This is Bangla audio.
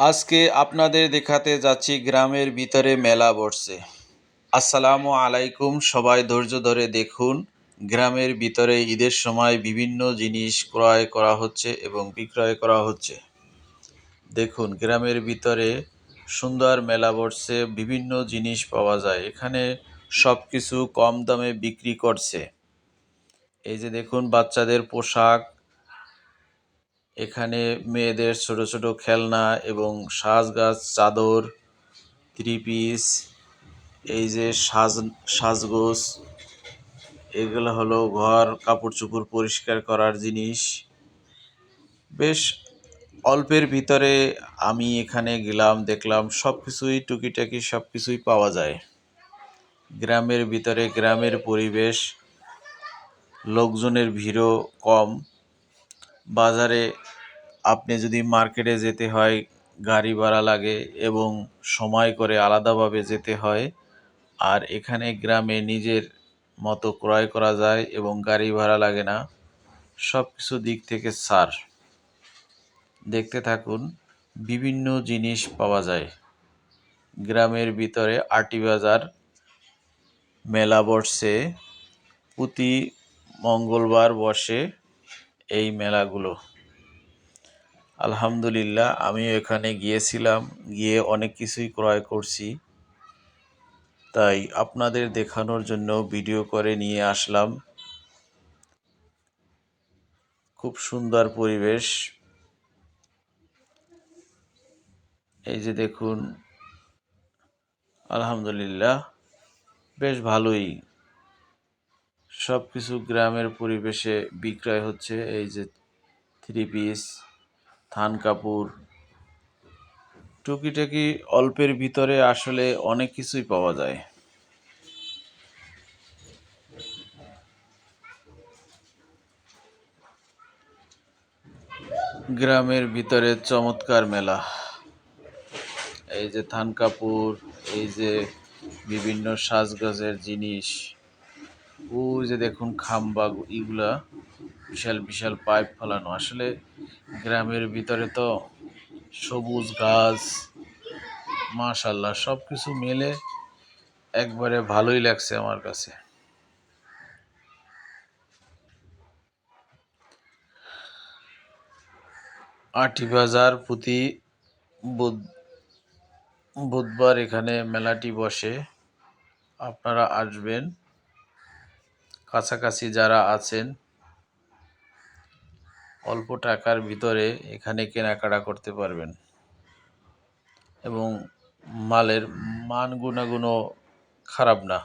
আজকে আপনাদের দেখাতে যাচ্ছি গ্রামের ভিতরে মেলা বসছে। আসসালামু আলাইকুম, সবাই ধৈর্য ধরে দেখুন। গ্রামের ভিতরে ঈদের সময় বিভিন্ন জিনিস ক্রয় করা হচ্ছে এবং বিক্রয় করা হচ্ছে। দেখুন, গ্রামের ভিতরে সুন্দর মেলা বসছে, বিভিন্ন জিনিস পাওয়া যায়। এখানে সব কিছু কম দামে বিক্রি করছে। এই যে দেখুন, বাচ্চাদের পোশাক এখানে মেয়েদের ছোট ছোট খেলনা এবং সাজগাছ চাদর থ্রি পিস এই যে সাজ, সাজগোজ, এগুলো হলো ঘর, কাপড় চোপড় পরিষ্কার করার জিনিস। বেশ অল্পের ভিতরে আমি এখানে গেলাম, দেখলাম সব কিছুই টুকিটাকি সব কিছুই পাওয়া যায়। গ্রামের ভিতরে গ্রামের পরিবেশ, লোকজনের ভিড়ও কম। বাজারে আপনি যদি মার্কেটে যেতে হয়, গাড়ি ভাড়া লাগে এবং সময় করে আলাদাভাবে যেতে হয়, আর এখানে গ্রামে নিজের মতো ক্রয় করা যায় এবং গাড়ি ভাড়া লাগে না সব কিছু দিক থেকে সার দেখতে থাকুন, বিভিন্ন জিনিস পাওয়া যায়। গ্রামের ভিতরে আটি বাজার, মেলা বসছে প্রতি মঙ্গলবার বসে এই মেলাগুলো। আলহামদুলিল্লাহ, আমিও এখানে গিয়েছিলাম, গিয়ে অনেক কিছুই ক্রয় করছি। তাই আপনাদের দেখানোর জন্য ভিডিও করে নিয়ে আসলাম। খুব সুন্দর পরিবেশ। এই যে দেখুন, আলহামদুলিল্লাহ, বেশ ভালোই। সব কিছু গ্রামের পরিবেশে বিক্রয় হচ্ছে। এই যে থ্রি পিস থান কাপড়, টুকিটাকি অল্পের ভিতরে আসলে অনেক কিছুই পাওয়া যায়। গ্রামের ভিতরে চমৎকার মেলা। এই যে থান কাপড়, এই যে বিভিন্ন সাজগজের জিনিস। ওই যে দেখুন খাম্বা ইগুলা বিশাল বিশাল পাইপ ফেলানো। আসলে গ্রামের ভিতরে তো সবুজ গাছ মাশাল্লাহ সব কিছু মিলে একবারে ভালোই লাগছে আমার কাছে। আটি বাজার প্রতি বুধ, বুধবার এখানে মেলাটি বসে। আপনারা আসবেন। কাছাকাছি যারা আছেন, অল্প টাকার ভিতরে এখানে কেনাকাটা করতে পারবেন। এবং মালের মান গুণাগুণও খারাপ না।